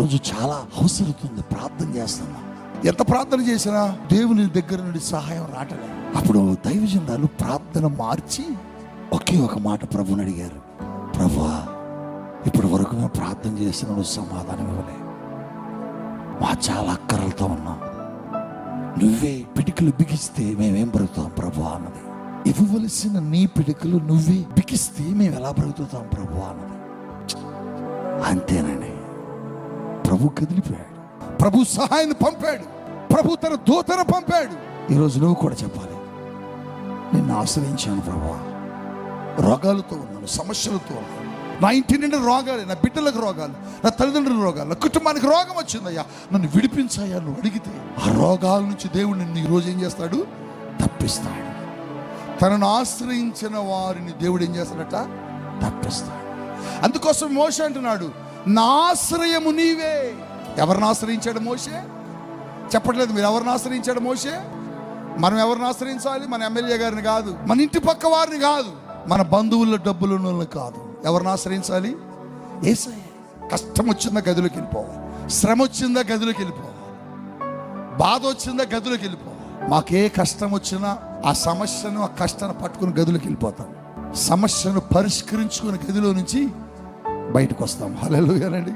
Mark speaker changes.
Speaker 1: ఈరోజు చాలా అవసరతుంది. ప్రార్థన చేస్తున్నా ఎంత ప్రార్థన చేసినా దేవుని దగ్గర నుండి సహాయం రావట్లే అప్పుడు దైవజనాలు ప్రార్థన మార్చి ఒకే ఒక మాట ప్రభుని అడిగారు. ప్రభా ఇప్పటి వరకు మేము ప్రార్థన చేసిన నువ్వు సమాధానం ఇవ్వలే. మా చాలా అక్కరలతో ఉన్నాం. నువ్వే పిడికలు బిగిస్తే మేమేం బ్రతుకుతాం ప్రభు అన్నది. ఇవ్వవలసిన నీ పిడికలు నువ్వే బిగిస్తే మేము ఎలా బ్రతుకుతాం ప్రభు అన్నది. అంతేనండి. ప్రభు కదిలిపోయాడు. ప్రభు సహాయాన్ని పంపాడు. ప్రభు తన దూతను పంపాడు. ఈరోజు నువ్వు కూడా చెప్పాలి. నిన్ను ఆశ్రయించాను ప్రభు. రోగాలతో ఉన్నాను సమస్యలతో ఉన్నాను. నా ఇంటి నిండా రోగాలే నా బిడ్డలకు రోగాలు నా తల్లిదండ్రుల రోగాలు నా కుటుంబానికి రోగం వచ్చిందయ్యా. నన్ను విడిపించాయా నువ్వు అడిగితే ఆ రోగాల నుంచి దేవుడు నిన్ను ఈరోజు ఏం చేస్తాడు? తప్పిస్తాడు. తనను ఆశ్రయించిన వారిని దేవుడు ఏం చేస్తాడట? తప్పిస్తాడు. అందుకోసం మోస అంటున్నాడు నా ఆశ్రయము నీవే. ఎవరిని ఆశ్రయించాడు మోసే చెప్పట్లేదు మీరు. ఎవరిని ఆశ్రయించాడు మోసే మనం ఎవరిని ఆశ్రయించాలి? మన ఎమ్మెల్యే గారిని కాదు. మన ఇంటి పక్క వారిని కాదు. మన బంధువుల డబ్బులు ఉన్న వాళ్ళని కాదు. ఎవరిని ఆశ్రయించాలి? ఏసయ్య. కష్టం వచ్చిందా గదిలోకి వెళ్ళిపోవాలి. శ్రమ వచ్చిందా గదిలోకి వెళ్ళిపోవాలి. బాధ వచ్చిందా గదిలోకి వెళ్ళిపోవాలి. మాకే కష్టం వచ్చినా ఆ సమస్యను ఆ కష్టాన్ని పట్టుకుని గదిలోకి వెళ్ళిపోతాం. సమస్యను పరిష్కరించుకుని గదిలో నుంచి బయటకు వస్తాం. హలో